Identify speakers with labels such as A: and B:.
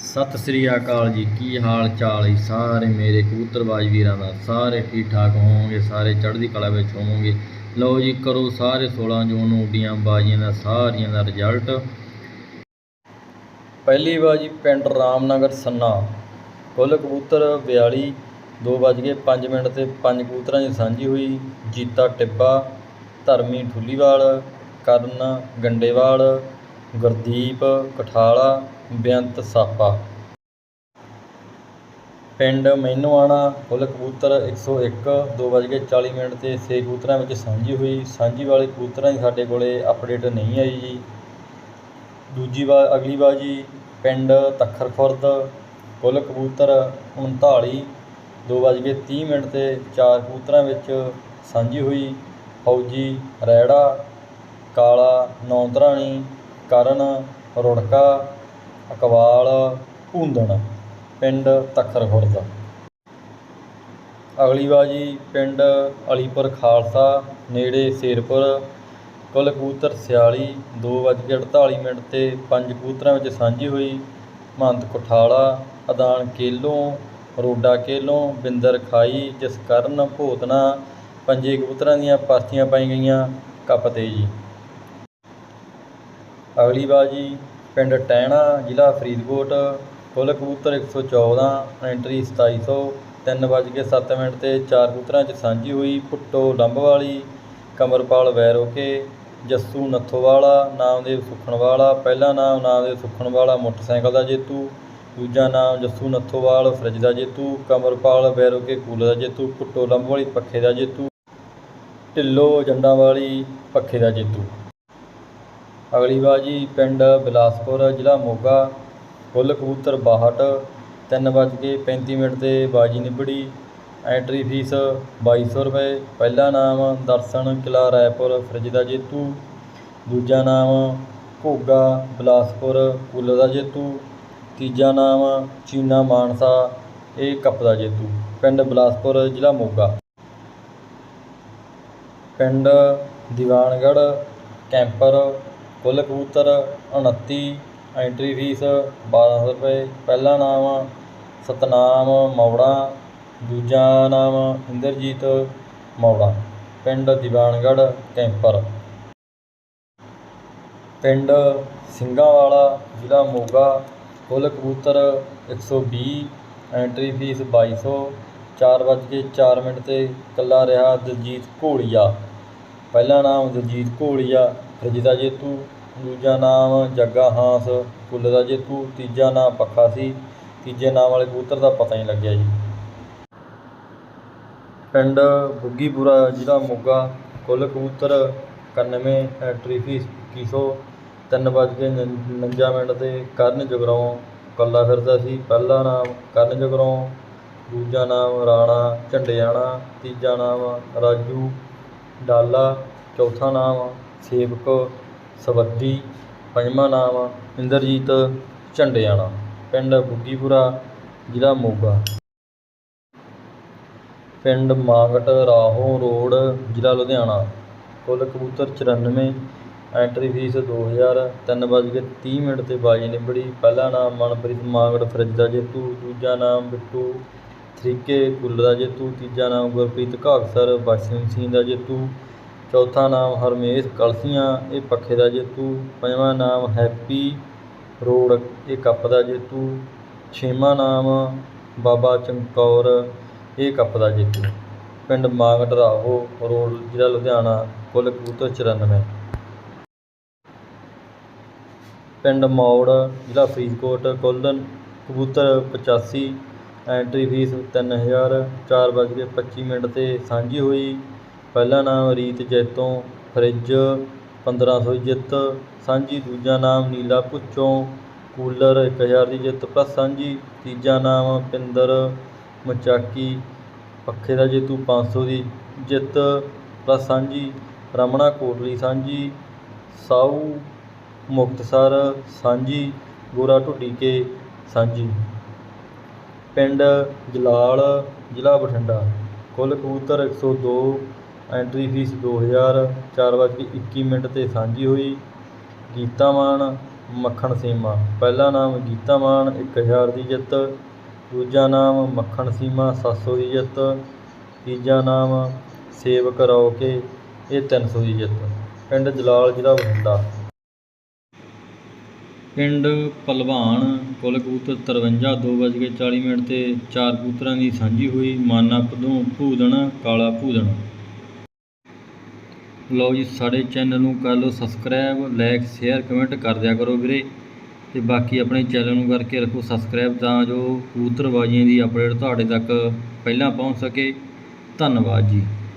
A: ਸਤਿ ਸ੍ਰੀ ਅਕਾਲ ਜੀ, ਕੀ ਹਾਲ ਚਾਲ ਹੈ ਸਾਰੇ ਮੇਰੇ ਕਬੂਤਰਬਾਜ਼ ਵੀਰਾਂ ਦਾ ਸਾਰੇ ਠੀਕ ਠਾਕ ਹੋਵੋਗੇ, ਸਾਰੇ ਚੜ੍ਹਦੀ ਕਲਾ ਵਿੱਚ ਹੋਵੋਗੇ। ਲਓ ਜੀ, ਕਰੋ ਸਾਰੇ 16 ਜੂਨ ਨੂੰ ਉੱਡੀਆਂ ਬਾਜ਼ੀਆਂ ਦਾ, ਸਾਰੀਆਂ ਦਾ ਰਿਜ਼ਲਟ। ਪਹਿਲੀ ਬਾਜੀ ਪਿੰਡ ਰਾਮਨਗਰ ਸੰਨਾ। ਕੁੱਲ ਕਬੂਤਰ 42 ਦੋ ਵੱਜ ਕੇ 5 ਮਿੰਟ ਤੇ ਪੰਜ ਕਬੂਤਰਾਂ ਦੀ ਸਾਂਝੀ ਹੋਈ। ਜੀਤਾ ਟਿੱਬਾ, ਧਰਮੀ ਠੁੱਲੀਵਾਲ, ਕਰਨ ਗੰਡੇਵਾਲ ਗੁਰਦੀਪ ਕਠਾਲਾ ਬੇਅੰਤ ਸਾਪਾ। ਪਿੰਡ ਮੈਨੂਆਣਾ ਕੁੱਲ ਕਬੂਤਰ 101 ਦੋ ਵੱਜ ਕੇ 40 ਮਿੰਟ ਤੇ 6 ਕਬੂਤਰਾਂ ਵਿੱਚ ਸਾਂਝੀ ਹੋਈ। ਸਾਂਝੀ ਵਾਲੇ ਕਬੂਤਰਾਂ ਦੀ ਸਾਡੇ ਕੋਲੇ ਅਪਡੇਟ ਨਹੀਂ ਆਈ ਜੀ। ਦੂਜੀ ਵਾਰ ਅਗਲੀ ਬਾਜੀ, ਪਿੰਡ ਤੱਖਰ ਖੁਰਦ ਕੁੱਲ ਕਬੂਤਰ 39 ਦੋ ਵੱਜ ਕੇ 30 ਮਿੰਟ ਤੇ ਚਾਰ ਕਬੂਤਰਾਂ ਵਿੱਚ ਸਾਂਝੀ ਹੋਈ। ਫੌਜੀ ਰੈੜਾ, ਕਾਲਾ, ਨੌਂਦਰਾਣੀ ਕਰਨ, ਰੁੜਕਾ, ਅਕਵਾਲ, ਭੂੰਦਣ, ਪਿੰਡ ਤੱਖਰ ਖੁਰਦ। ਅਗਲੀ ਬਾਜੀ, ਪਿੰਡ ਅਲੀਪੁਰ ਖਾਲਸਾ, ਨੇੜੇ ਸ਼ੇਰਪੁਰ ਕੁੱਲ ਕਬੂਤਰ 46 ਦੋ ਵੱਜ ਕੇ 48 ਮਿੰਟ ਤੇ ਪੰਜ ਕਬੂਤਰਾਂ ਵਿੱਚ ਸਾਂਝੀ ਹੋਈ ਮਹੰਤ ਕੁਠਾਲਾ, ਅਦਾਨ ਕੇਲੋਂ, ਰੋਡਾ ਕੇਲੋਂ, ਬਿੰਦਰ ਖਾਈ, ਜਸਕਰਨ, ਭੋਤਨਾ, ਪੰਜੇ ਕਬੂਤਰਾਂ ਦੀਆਂ ਪਾਰਥੀਆਂ ਪਾਈ ਗਈਆਂ ਕੱਪ ਤੇ ਜੀ। ਅਗਲੀ ਬਾਜੀ ਪਿੰਡ ਟਹਿਣਾ ਜ਼ਿਲ੍ਹਾ ਫਰੀਦਕੋਟ ਕੁੱਲ ਕਬੂਤਰ 114 ਐਂਟਰੀ 2700 ਤਿੰਨ ਵੱਜ ਕੇ ਸੱਤ ਮਿੰਟ ਤੇ ਚਾਰ ਕਬੂਤਰਾਂ 'ਚ ਸਾਂਝੀ ਹੋਈ ਭੁੱਟੋ ਲੰਬਵਾਲੀ, ਕਮਰਪਾਲ ਵੈਰੋਕੇ, ਜੱਸੂ ਨੱਥੋਵਾਲਾ, ਨਾਮਦੇਵ ਸੁਖਣਵਾਲਾ ਪਹਿਲਾ ਨਾਮ ਨਾਮਦੇਵ ਸੁਖਣਵਾਲਾ ਮੋਟਰਸਾਈਕਲ ਦਾ ਜੇਤੂ, ਦੂਜਾ ਨਾਮ ਜੱਸੂ ਨੱਥੋਵਾਲ, ਫਰਿੱਜ ਦਾ ਜੇਤੂ, ਕਮਰਪਾਲ ਵੈਰੋਕੇ ਕੂਲਰ ਦਾ ਜੇਤੂ ਭੁੱਟੋ ਲੰਬਵਾਲੀ ਪੱਖੇ ਦਾ ਜੇਤੂ, ਢਿੱਲੋ ਜੰਡਾਂ ਵਾਲੀ ਪੱਖੇ ਦਾ ਜੇਤੂ। ਅਗਲੀ ਬਾਜੀ ਪਿੰਡ ਬਿਲਾਸਪੁਰ, ਜ਼ਿਲ੍ਹਾ ਮੋਗਾ ਕੁੱਲ ਕਬੂਤਰ 62 ਤਿੰਨ ਵੱਜ ਕੇ 35 ਮਿੰਟ ਤੇ ਬਾਜੀ ਨਿਬੜੀ, ਐਂਟਰੀ ਫੀਸ 2200 ਰੁਪਏ। ਪਹਿਲਾ ਨਾਮ ਦਰਸ਼ਨ ਕਿਲਾ ਰਾਏਪੁਰ, ਫਰਿੱਜ ਦਾ ਜੇਤੂ। ਦੂਜਾ ਨਾਮ ਘੋਗਾ, ਬਿਲਾਸਪੁਰ ਕੁੱਲ ਦਾ ਜੇਤੂ। ਤੀਜਾ ਨਾਮ ਚੀਨਾ ਮਾਨਸਾ, ਇਹ ਕੱਪ ਦਾ ਜੇਤੂ। ਪਿੰਡ ਬਿਲਾਸਪੁਰ, ਜ਼ਿਲ੍ਹਾ ਮੋਗਾ। ਪਿੰਡ ਦੀਵਾਨਗੜ੍ਹ, ਕੈਂਪਰ ਕੁੱਲ ਕਬੂਤਰ 29 ਐਂਟਰੀ ਫੀਸ 1200 ਰੁਪਏ, ਪਹਿਲਾ ਨਾਮ ਸਤਨਾਮ ਮੌੜਾ, ਦੂਜਾ ਨਾਮ ਇੰਦਰਜੀਤ ਮੌੜਾ, ਪਿੰਡ ਦੀਵਾਨਗੜ੍ਹ, ਕੈਂਪਰ। ਪਿੰਡ ਸਿੰਘਾਂਵਾਲਾ, ਜ਼ਿਲ੍ਹਾ ਮੋਗਾ, ਕੁੱਲ ਕਬੂਤਰ 120 ਐਂਟਰੀ ਫੀਸ 2200 ਚਾਰ ਵੱਜ ਕੇ ਚਾਰ ਮਿੰਟ ਤੇ ਇਕੱਲਾ ਰਿਹਾ ਦਲਜੀਤ ਘੋਲੀਆ। ਪਹਿਲਾ ਨਾਮ ਦਲਜੀਤ ਘੋਲੀਆ ਫਰਿੱਜ ਜੇਤੂ, ਦੂਜਾ ਨਾਮ ਜੱਗਾ ਹਾਂਸ, ਕੁੱਲ ਦਾ ਜੇਤੂ, ਤੀਜਾ ਨਾਮ ਪੱਖਾ ਸੀ, ਤੀਜੇ ਨਾਮ ਵਾਲੇ ਕਬੂਤਰ ਦਾ ਪਤਾ ਨਹੀਂ ਲੱਗਿਆ ਜੀ। ਪਿੰਡ ਬੁੱਗੀਪੁਰਾ ਜ਼ਿਲ੍ਹਾ ਮੋਗਾ, ਕੁੱਲ ਕਬੂਤਰ 91 ਐਂਟਰੀ ਫੀਸ 2100 ਤਿੰਨ ਵੱਜ ਕੇ ਉਣੰਜਾ ਮਿੰਟ ਤੇ ਕਰਨ ਜਗਰਾਉਂ ਕੱਲਾ ਫਿਰਦਾ ਸੀ। ਪਹਿਲਾ ਨਾਮ ਕਰਨ ਜਗਰਾਉਂ ਦੂਜਾ ਨਾਮ ਰਾਣਾ ਝੰਡਿਆਣਾ, ਤੀਜਾ ਨਾਮ ਰਾਜੂ ਡਾਲਾ, ਚੌਥਾ ਨਾਮ ਸੇਵਕ ਸਵੱਦੀ ਪੰਜਵਾਂ ਨਾਮ ਇੰਦਰਜੀਤ ਝੰਡਿਆਣਾ, ਪਿੰਡ ਬੁੱਗੀਪੁਰਾ, ਜ਼ਿਲ੍ਹਾ ਮੋਗਾ। ਪਿੰਡ ਮਾਂਗਟ ਰਾਹੋਂ ਰੋਡ, ਜ਼ਿਲ੍ਹਾ ਲੁਧਿਆਣਾ। ਕੁੱਲ ਕਬੂਤਰ 94 ਐਂਟਰੀ ਫੀਸ 2000 ਤਿੰਨ ਵੱਜ ਕੇ 30 ਮਿੰਟ ਤੇ ਬਾਜੀ ਨਿਬੜੀ। ਪਹਿਲਾ ਨਾਮ ਮਨਪ੍ਰੀਤ ਮਾਂਗੜ ਫਰਿੱਜ ਦਾ ਜੇਤੂ। ਦੂਜਾ ਨਾਮ ਬਿੱਟੂ ਥਰੀਕੇ ਕੁੱਲ ਦਾ ਜੇਤੂ। ਤੀਜਾ ਨਾਮ ਗੁਰਪ੍ਰੀਤ ਘਾਕਸਰ ਵਾਸ਼ਿੰਗ ਮਸ਼ੀਨ ਦਾ ਜੇਤੂ। ਚੌਥਾ ਨਾਮ ਹਰਮੇਸ਼ ਕਲਸੀਆਂ, ਇਹ ਪੱਖੇ ਦਾ ਜੇਤੂ। ਪੰਜਵਾਂ ਨਾਮ ਹੈਪੀ ਰੋਡ ਇਹ ਕੱਪ ਦਾ ਜੇਤੂ। ਛੇਵਾਂ ਨਾਮ ਬਾਬਾ ਚਮਕੌਰ ਇਹ ਕੱਪ ਦਾ ਜੇਤੂ। ਪਿੰਡ ਮਾਗਟ ਰਾਹੋ ਰੋਡ, ਜ਼ਿਲ੍ਹਾ ਲੁਧਿਆਣਾ, ਕੁੱਲ ਕਬੂਤਰ 94 ਪਿੰਡ ਮੌੜ, ਜ਼ਿਲ੍ਹਾ ਫਰੀਦਕੋਟ, ਕੁੱਲ ਕਬੂਤਰ 85 ਐਂਟਰੀ ਫੀਸ 3000 ਚਾਰ ਵੱਜ ਕੇ 25 ਮਿੰਟ ਤੇ ਸਾਂਝੀ ਹੋਈ। ਪਹਿਲਾ ਨਾਮ ਰੀਤ ਜੈਤੋਂ, ਫਰਿੱਜ 1500 ਦੀ ਜਿੱਤ, ਸਾਂਝੀ ਦੂਜਾ ਨਾਮ ਨੀਲਾ ਭੁੱਚੋਂ ਕੂਲਰ 1000 ਦੀ ਜਿੱਤ ਪਲੱਸ ਸਾਂਝੀ, ਤੀਜਾ ਨਾਮ ਪਿੰਦਰ ਮਚਾਕੀ, ਪੱਖੇ ਦਾ ਜੇਤੂ 500 ਦੀ ਜਿੱਤ ਪਲੱਸ ਸਾਂਝੀ, ਰਮਣਾ ਕੋਟਲੀ ਸਾਂਝੀ, ਸਾਊ ਮੁਕਤਸਰ ਸਾਂਝੀ, ਗੋਰਾ ਢੁੱਡੀਕੇ ਸਾਂਝੀ। ਪਿੰਡ ਜਲਾਲ, ਜ਼ਿਲ੍ਹਾ ਬਠਿੰਡਾ, ਕੁੱਲ ਕਬੂਤਰ 102 ਐਂਟਰੀ ਫੀਸ ਦੋ ਹਜ਼ਾਰ, ਚਾਰ ਵੱਜ ਕੇ 21 ਮਿੰਟ ਤੇ ਸਾਂਝੀ ਹੋਈ। ਗੀਤਾ ਮਾਨ, ਮੱਖਣ ਸੀਮਾ। ਪਹਿਲਾ ਨਾਮ ਗੀਤਾ ਮਾਨ 1000 ਦੀ ਜਿੱਤ। ਦੂਜਾ ਨਾਮ ਮੱਖਣ ਸੀਮਾ, ਸੱਤ ਸੌ ਦੀ ਜਿੱਤ। ਤੀਜਾ ਨਾਮ ਸੇਵਕ ਰੌਕੇ ਇਹ 300 ਦੀ ਜਿੱਤ। ਪਿੰਡ ਜਲਾਲ ਜ਼ਿਲ੍ਹਾ ਬਠਿੰਡਾ। ਪਿੰਡ ਭਲਵਾਨ ਕੁੱਲ ਕਬੂਤਰ 53 ਦੋ ਵੱਜ ਕੇ 40 ਮਿੰਟ ਤੇ ਚਾਰ ਕਬੂਤਰਾਂ ਦੀ ਸਾਂਝੀ ਹੋਈ। ਮਾਨਾ ਭਦੂ ਭੂਦਣ, ਕਾਲਾ ਭੂਦਣ। ਲਓ ਜੀ, ਸਾਡੇ ਚੈਨਲ ਨੂੰ ਕਰ ਲਓ ਸਬਸਕ੍ਰਾਈਬ ਲਾਈਕ ਸ਼ੇਅਰ ਕਮੈਂਟ ਕਰ ਦਿਆ ਕਰੋ ਵੀਰੇ। ਤੇ ਬਾਕੀ ਆਪਣੇ ਚੈਨਲ ਨੂੰ ਕਰਕੇ ਰੱਖੋ ਸਬਸਕ੍ਰਾਈਬ ਤਾਂ ਜੋ ਕਬੂਤਰਬਾਜ਼ੀਆਂ ਦੀ ਅਪਡੇਟ ਤੁਹਾਡੇ ਤੱਕ ਪਹਿਲਾਂ ਪਹੁੰਚ ਸਕੇ। ਧੰਨਵਾਦ ਜੀ।